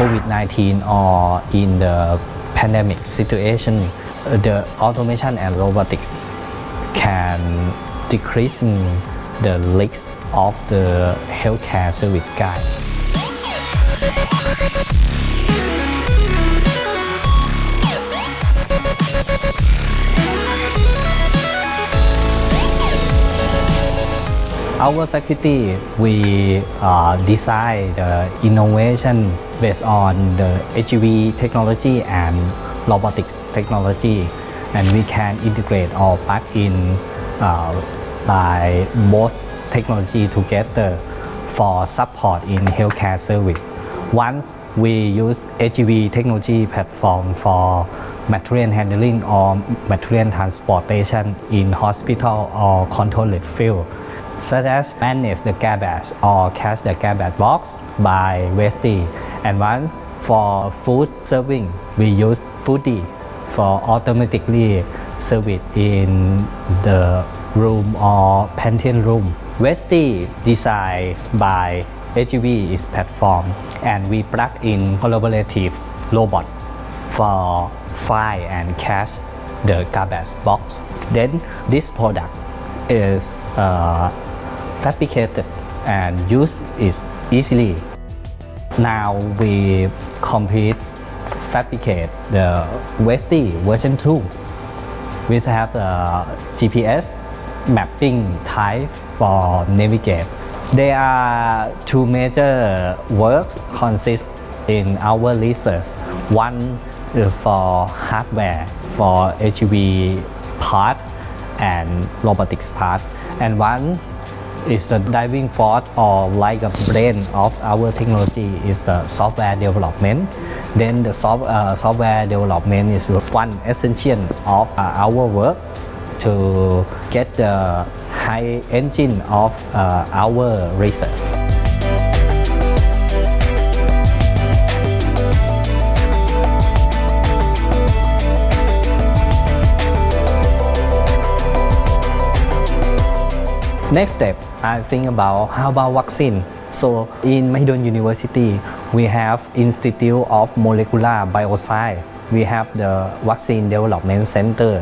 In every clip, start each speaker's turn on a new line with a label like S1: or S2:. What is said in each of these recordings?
S1: COVID-19 or in the pandemic situation, the automation and robotics can decrease the risks of the healthcare service guide. Our faculty, we uh, design the innovation based on the HEV technology and robotics technology, and we can integrate or plug in uh, by both technology together for support in healthcare service. Once we use HEV technology platform for material handling or material transportation in hospital or controlled field, such as manage the garbage or catch the garbage box by Westy. And once for food serving, we use Foodie for automatically service in the room or pantry room. Westy designed by HEV is platform and we plug in collaborative robot for fly and catch the garbage box. Then this product is uh, fabricated and used is easily. Now we complete fabricate the Westy version 2 We have the GPS mapping type for navigate. There are two major works consist in our research. One for hardware for HEV part and robotics part, and one is the driving force or like a brain of our technology is the software development. Then the soft, uh, software development is one essential of uh, our work to get the high engine of uh, our research. Next step, I think about how about vaccine. So in Mahidol University, we have Institute of Molecular Bioscience. We have the Vaccine Development Center,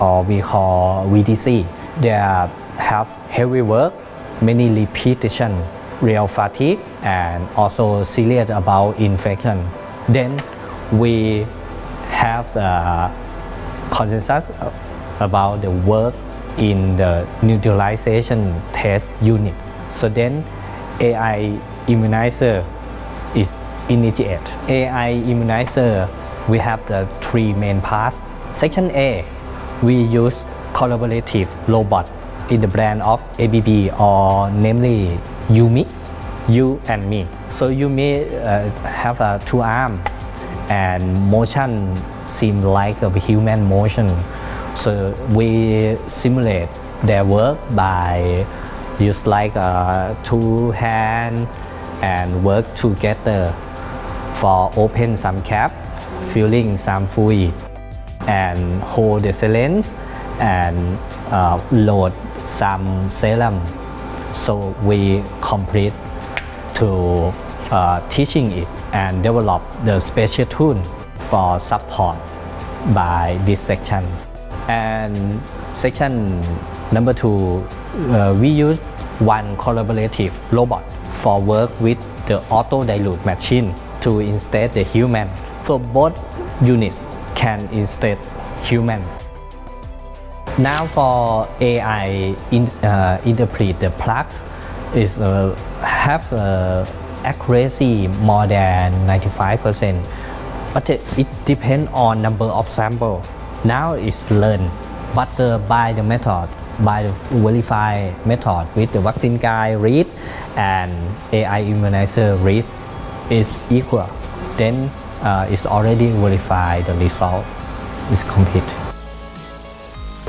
S1: or we call VDC. They have heavy work, many repetition, real fatigue, and also serious about infection. Then we have the consensus about the work in the neutralization test unit. So then AI immunizer is initiated. AI immunizer, we have the three main parts. Section A, we use collaborative robot in the brand of ABB or namely Yumi, you and me. So Yumi uh, have a two arm and motion seem like a human motion. So we simulate their work by use like uh, two hand and work together for open some cap, filling some fluid, and hold the syringe and uh, load some serum. So we complete to uh, teaching it and develop the special tool for support by this section. And section number two, uh, we use one collaborative robot for work with the auto dilute machine to instead the human. So both units can instead human. Now for AI in, uh, interpret the plug is uh, have uh, accuracy more than 95%, but it, it depends on number of sample. Now it's learned, but by the method, by the verify method with the vaccine guide read and AI immunizer read is equal, then uh, it's already verified the result is complete.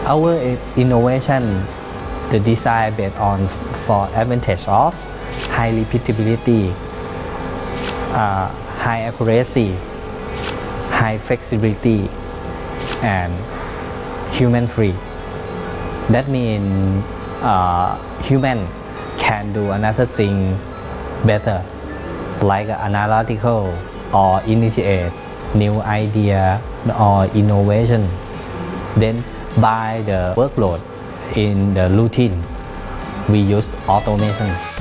S1: Our innovation, the design based on for advantage of high repeatability, uh, high accuracy, high flexibility, and human free. That means uh, human can do another thing better, like analytical or initiate new idea or innovation. Then by the workload in the routine. We use automation